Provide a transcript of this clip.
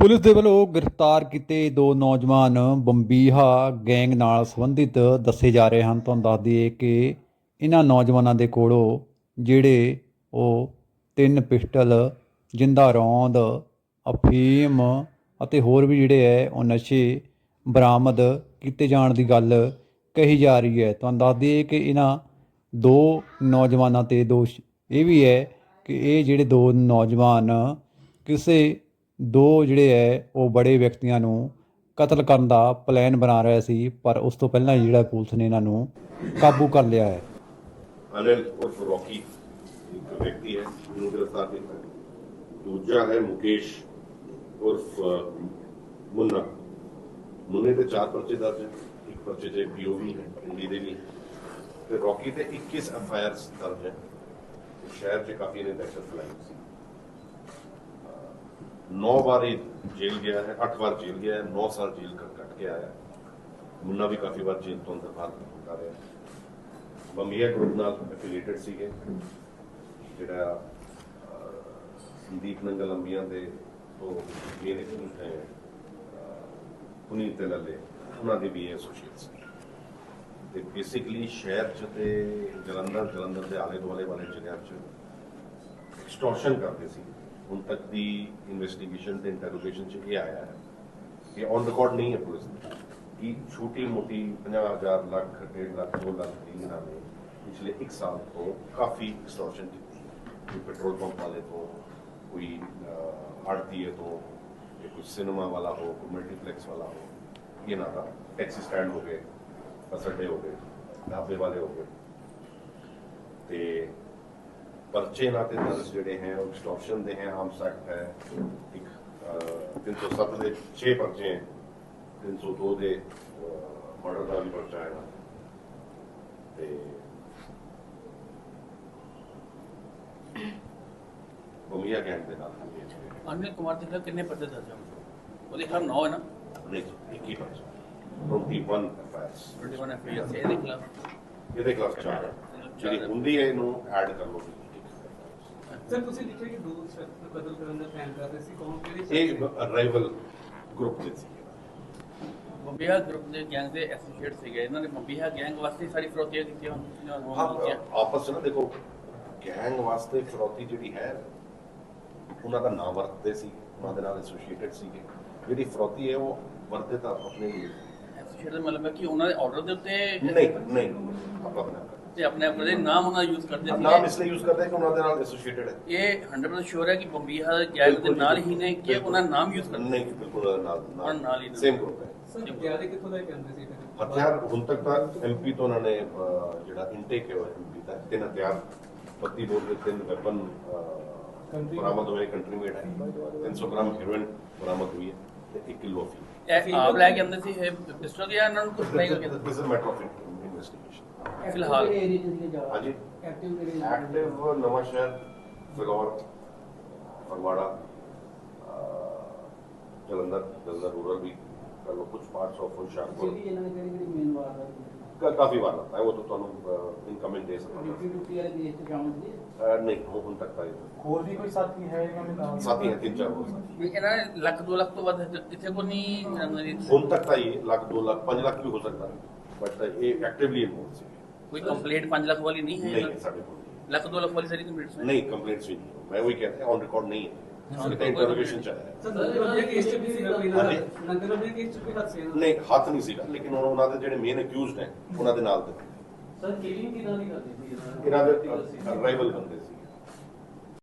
Police ਦੇ ਵੱਲੋਂ ਗ੍ਰਿਫਤਾਰ ਕੀਤੇ ਦੋ ਨੌਜਵਾਨ ਬੰਬੀਹਾ ਗੈਂਗ ਨਾਲ ਸੰਬੰਧਿਤ ਦੱਸੇ ਜਾ ਰਹੇ ਹਨ। ਤੁਹਾਨੂੰ ਦੱਸ ਦਈਏ ਕਿ ਇਹਨਾਂ ਨੌਜਵਾਨਾਂ ਦੇ ਕੋਲੋਂ ਜਿਹੜੇ ਉਹ ਤਿੰਨ ਪਿਸਟਲ, ਜਿੰਦਾ ਰੌਂਦ, ਅਫੀਮ ਅਤੇ ਹੋਰ ਵੀ ਜਿਹੜੇ ਹੈ, ਉਹ ਨਸ਼ੇ ਬਰਾਮਦ ਕੀਤੇ ਜਾਣ ਦੀ ਗੱਲ ਕਹੀ ਜਾ ਰਹੀ ਹੈ। ਤੁਹਾਨੂੰ ਦੱਸ ਦਈਏ ਕਿ ਇਹਨਾਂ ਦੋ ਨੌਜਵਾਨਾਂ ਤੇ ਦੋਸ਼ ਇਹ ਵੀ ਹੈ ਕਿ ਇਹ ਜਿਹੜੇ ਦੋ ਨੌਜਵਾਨ ਕਿਸੇ ਦੋ ਜਿਹੜੇ ਹੈ ਉਹ ਬੜੇ ਵਿਅਕਤੀਆਂ ਨੂੰ ਕਤਲ ਕਰਨ ਦਾ ਪਲਾਨ ਬਣਾ ਰਿਹਾ ਸੀ, ਪਰ ਉਸ ਤੋਂ ਪਹਿਲਾਂ ਹੀ ਜਿਹੜਾ ਪੁਲਿਸ ਨੇ ਇਹਨਾਂ ਨੂੰ ਕਾਬੂ ਕਰ ਲਿਆ ਹੈ। ਅਨਿਲ ਉਰਫ ਰੌਕੀ ਇੱਕ ਵਿਅਕਤੀ ਹੈ, ਜਿਹਨੂੰ ਗ੍ਰਿਫਤਾਰ ਕੀਤਾ ਹੈ। ਦੂਜਾ ਹੈ ਮੁਕੇਸ਼ ਉਰਫ ਮੁੰਨਾ। ਮੁੰਨੇ ਤੇ ਚਾਰ ਪਰਚੇ ਦਰਜ ਹੈ। ਇੱਕ ਪਰਚੇ ਤੇ ਪੀਓਵੀ ਹੈ, ਹਿੰਦੀ ਦੇ ਵੀ ਤੇ ਰੌਕੀ ਤੇ 21 ਐਫਆਈਆਰਸ ਦਰਜ ਹੈ। ਸ਼ਹਿਰ 'ਚ ਕਾਫੀ ਨੇ ਦਹਿਸ਼ਤ ਫੈਲਾਈ ਸੀ। 9 ਵਾਰ ਇਹ ਜੇਲ੍ਹ ਗਿਆ ਹੈ 8 ਵਾਰ ਜੇਲ੍ਹ ਗਿਆ ਹੈ 9 ਸਾਲ ਜੇਲ੍ਹ ਕੱਟ ਕੇ ਆਇਆ ਹੈ। ਮੁੰਨਾ ਵੀ ਕਾਫੀ ਵਾਰ ਜੇਲ੍ਹ ਤੋਂ ਅੰਦਰ ਬਾਹਰ ਹੁੰਦਾ ਰਿਹਾ ਹੈ। ਬੰਬੀਆ ਗਰੁੱਪ ਨਾਲ ਐਫੀਲੀਏਟਡ ਸੀਗੇ। ਜਿਹੜਾ ਸੰਦੀਪ ਨੰਗਲ ਅੰਬੀਆਂ ਦੇ ਤੋਂ ਮੇਰੇ ਪੁਨੀਤ ਤੇ ਲੱਲੇ, ਉਹਨਾਂ ਦੇ ਵੀ ਐਸੋਸੀਏਟ ਸੀ ਤੇ ਬੇਸਿਕਲੀ ਸ਼ਹਿਰ ਚ ਤੇ ਜਲੰਧਰ ਜਲੰਧਰ ਦੇ ਆਲੇ ਦੁਆਲੇ ਵਾਲੇ ਜ਼ਿਲ੍ਹਿਆਂ ਚ ਐਕਸਟੋਰਸ਼ਨ ਕਰਦੇ ਸੀ। ਹੁਣ ਤੱਕ ਦੀ ਇਨਵੈਸਟੀਗੇਸ਼ਨ ਤੇ ਇੰਟਰੋਗੇਸ਼ਨ ਚ ਇਹ ਆਇਆ ਹੈ ਇਹ ਔਨ ਰਿਕਾਰਡ ਨਹੀਂ ਹੈ ਪੁਲਿਸ ਦੀ ਕਿ ਛੋਟੀ ਮੋਟੀ 50000 ਲੱਖ 1.5 ਲੱਖ 2 ਲੱਖ ਦੀ ਇਹਨਾਂ ਨੇ ਪਿਛਲੇ 1 ਸਾਲ ਤੋਂ ਕਾਫੀ ਐਕਸਟੋਰਸ਼ਨ ਕੀਤੀ ਕੋਈ ਪੈਟਰੋਲ ਪੰਪ ਵਾਲੇ ਤੋਂ ਕੋਈ ਆੜਤੀਏ ਤੋਂ ਕੋਈ ਸਿਨੇਮਾ ਵਾਲਾ ਹੋ ਕੋਈ ਮਲਟੀਪਲੈਕਸ ਵਾਲਾ ਹੋ ਇਹਨਾਂ ਦਾ ਟੈਕਸੀ ਸਟੈਂਡ ਹੋ ਗਏ ਬਸ ਅੱਡੇ ਹੋ ਗਏ ਢਾਬੇ ਵਾਲੇ ਹੋ ਗਏ ਤੇ ਪਰਚੇ ਨਾ ਤੇ ਦਰਜ ਜਿਹੜੇ ਹੈ ਉਹ ਐਕਸਟੋਰਸ਼ਨ ਦੇ ਹੈ ਆਰਮਸ ਐਕਟ ਹੈ। ਇੱਕ ਅਹ, 307 ਦੇ 6 ਪਰਚੇ ਹੈ। 302 ਦੇ ਮਰਡਰ ਦਾ ਵੀ ਪਰਚਾ ਹੈ। ਤੇ ਬਮੀਆ ਗੈਂਗ ਦੇ ਨਾਲ। ਅਨਿਲ ਕੁਮਾਰ ਦੇ ਖਿਲਾਫ ਕਿੰਨੇ ਪਰਚੇ ਦਰਜ ਹਨ ਉਹਦੇ ਖਿਲਾਫ 9 ਹੈ ਨਾ? ਨਹੀਂ ਜੀ, ਹੀ ਪਰਚਾ। 21 ਐਫਆਈਆਰਸ 21 ਐਫਆਈਆਰ ਇਹਦੇ ਖਿਲਾਫ? ਇਹਦੇ ਖਿਲਾਫ ਚਾਰ ਹੈ। ਜਿਹੜੀ ਹੁੰਦੀ ਹੈ ਇਹਨੂੰ ਐਡ ਕਰ ਲਓ ਸਰ ਤੁਸੀਂ ਲਿਖਿਆ ਕਿ ਦੋ ਸ਼ਖਸ ਨੂੰ ਕਤਲ ਕਰਨ ਦਾ ਪਲਾਨ ਕਰ ਰਹੇ ਸੀ? ਕੌਣ ਕਿਹੜੇ ਇਹ ਰਾਈਵਲ ਗਰੁੱਪ ਦੇ ਸੀ। ਬੰਬੀਹਾ ਗਰੁੱਪ ਦੇ ਗੈਂਗ ਦੇ ਐਸੋਸੀਏਟ ਸੀਗੇ। ਇਹਨਾਂ ਨੇ ਬੰਬੀਹਾ ਗੈਂਗ ਵਾਸਤੇ ਸਾਰੀ ਫਰੋਤੀਆਂ ਕੀਤੀਆਂ ਹਾਂ ਹੁੰਦੀਆਂ ਆਪਸ ਚ ਨਾ ਦੇਖੋ ਗੈਂਗ ਵਾਸਤੇ ਫਿਰੌਤੀ ਜਿਹੜੀ ਹੈ ਉਹਨਾਂ ਦਾ ਨਾਮ ਵਰਤਦੇ ਸੀ। ਉਹਨਾਂ ਦੇ ਨਾਲ ਐਸੋਸੀਏਟਡ ਸੀਗੇ। ਜਿਹੜੀ ਫਿਰੌਤੀ ਹੈ ਉਹ ਵਰਤੇ ਤਾਂ ਆਪਣੇ ਲਈ। ਐਸੋਸੀਏਟ ਦਾ ਮਤਲਬ ਹੈ ਕਿ ਉਹਨਾਂ ਦੇ ਆਰਡਰ ਦੇ ਉੱਤੇ ਨਹੀਂ ਨਹੀਂ। ਆਪਾਂ ਬਣਾ ਤੇ ਆਪਣੇ ਆਪ ਦੇ ਨਾਮ ਉਹਨਾਂ ਯੂਜ਼ ਕਰਦੇ ਨਾਮ ਇਸ ਸੀ ਲਈ ਯੂਜ਼ ਕਰਦੇ ਕਿ ਉਹਨਾਂ ਦੇ ਨਾਲ ਐਸੋਸੀਏਟਡ ਹੈ। ਇਹ 100% ਸ਼ੋਰ ਹੈ ਕਿ ਬੰਬੀਹਾ ਗੈਂਗ ਦੇ ਨਾਲ ਹੀ ਨੇ ਕਿ। ਉਹਨਾਂ ਦਾ ਨਾਮ ਯੂਜ਼ ਕਰਦੇ ਨਹੀਂ ਬਿਲਕੁਲ ਨਾਲ ਨਾਲ ਹੀ। ਸੇਮ ਗਰੁੱਪ ਹੈ। ਸਰ ਜ਼ਿਆਦਾ ਕਿੱਥੋਂ ਦਾ ਕਹਿੰਦੇ ਸੀ ਫਿਰ? ਹਥਿਆਰ ਹੁਣ ਤੱਕ ਤਾਂ ਐਮਪੀ ਤੋਂ ਉਹਨਾਂ ਨੇ ਜਿਹੜਾ ਇਨਟੇਕ ਹੈ ਐਮਪੀ ਦਾ ਤਿੰਨ ਹਥਿਆਰ 32 ਬੋਰ ਦੇ ਤਿੰਨ ਵੈਪਨ ਬਰਾਮਦ ਹੋਏ ਕੰਟਰੀ ਮੇਡ ਹੈ। 300 ਗ੍ਰਾਮ ਹੈਰੋਇਨ ਬਰਾਮਦ ਹੋਈ ਹੈ ਤੇ 1 ਕਿਲੋ ਫੀ ਇਹ ਆਪ ਲੈ ਕੇ ਆਉਂਦੇ ਸੀ ਇਹ ਪਿਸਟਲ ਜਾਂ ਇਹਨਾਂ ਨੂੰ ਕੁਝ ਨਹੀਂ ਕਰਕੇ? This is matter of investigation ਫਿਲਹਾਲ। ਹਾਂਜੀ। ਐਕਟਿਵ ਨਵਾਂ ਸ਼ਹਿਰ ਫਗੌਰ ਫਗਵਾੜਾ ਅਹ, ਜਲੰਧਰ ਜਲੰਧਰ ਰੂਰਲ ਵੀ ਕਰ ਲਓ ਕੁਝ ਪਾਰਟਸ ਆਫ ਹੁਸ਼ਿਆਰਪੁਰ ਕਾ- ਕਾਫੀ ਵਾਰ ਲੱਗਦਾ ਹੈ ਉਹ ਤਾਂ ਤੁਹਾਨੂੰ ਇਨਕਮਿੰਗ ਦੇ ਸਕਦਾ। ਨਹੀਂ ਉਹ ਹੁਣ ਤੱਕ ਤਾਂ ਇਹ- ਹੋਰ ਵੀ ਕੋਈ ਸਾਥੀ ਹੈ ਇਹਨਾਂ ਦੇ ਨਾਲ? ਸਾਥੀ ਹੈ ਤਿੰਨ ਚਾਰ ਹੋਰ ਸਾਥੀ। ਵੀ ਇਹਨਾਂ ਨੇ ਲੱਖ 2 ਲੱਖ ਤੋਂ ਵੱਧ ਕਿੱਥੇ ਕੋ ਨਹੀਂ ਇਹਨਾਂ ਦੀ ਹੁਣ ਤੱਕ ਤਾਂ ਇਹ ਲੱਖ 2 ਲੱਖ 5 ਲੱਖ ਵੀ ਹੋ ਸਕਦਾ। ਬਟ ਇਹ ਐਕਟਿਵਲੀ ਇਨਵੋਲਵ ਸੀ। ਕੋਈ ਕੰਪਲੀਟ 5 ਲੱਖ ਵਾਲੀ ਨਹੀਂ ਹੈ? ਨਹੀਂ ਨਹੀਂ, ਸਾਡੇ ਕੋਲ ਨਹੀਂ। ਲੱਖ 2 ਲੱਖ ਵਾਲੀ ਸਾਰੀ ਕੰਪਲੀਟ ਨਹੀਂ ਕੰਪਲੇਂਟਸ ਵੀ ਨਹੀਂ ਮੈਂ ਉਹੀ ਕਹਿੰਦਾ ਔਨ ਰਿਕਾਰਡ ਨਹੀਂ ਨਾ ਹੱਥ ਸੀ? ਨਹੀਂ ਹੱਥ ਨਹੀਂ ਸੀਗਾ ਲੇਕਿਨ ਉਹਨਾਂ- ਦੇ ਜਿਹੜੇ ਮੇਨ ਅਕਿਊਜ਼ਡ ਹੈ ਉਹਨਾਂ ਦੇ ਨਾਲ ਦੇ ਸਰ ਕਿਲਿੰਗ ਕਿਦਾਂ ਦੀ ਕਰਦੇ ਸੀ? ਇਹਨਾਂ ਦੇ ਰਾਈਵਲ ਬੰਦੇ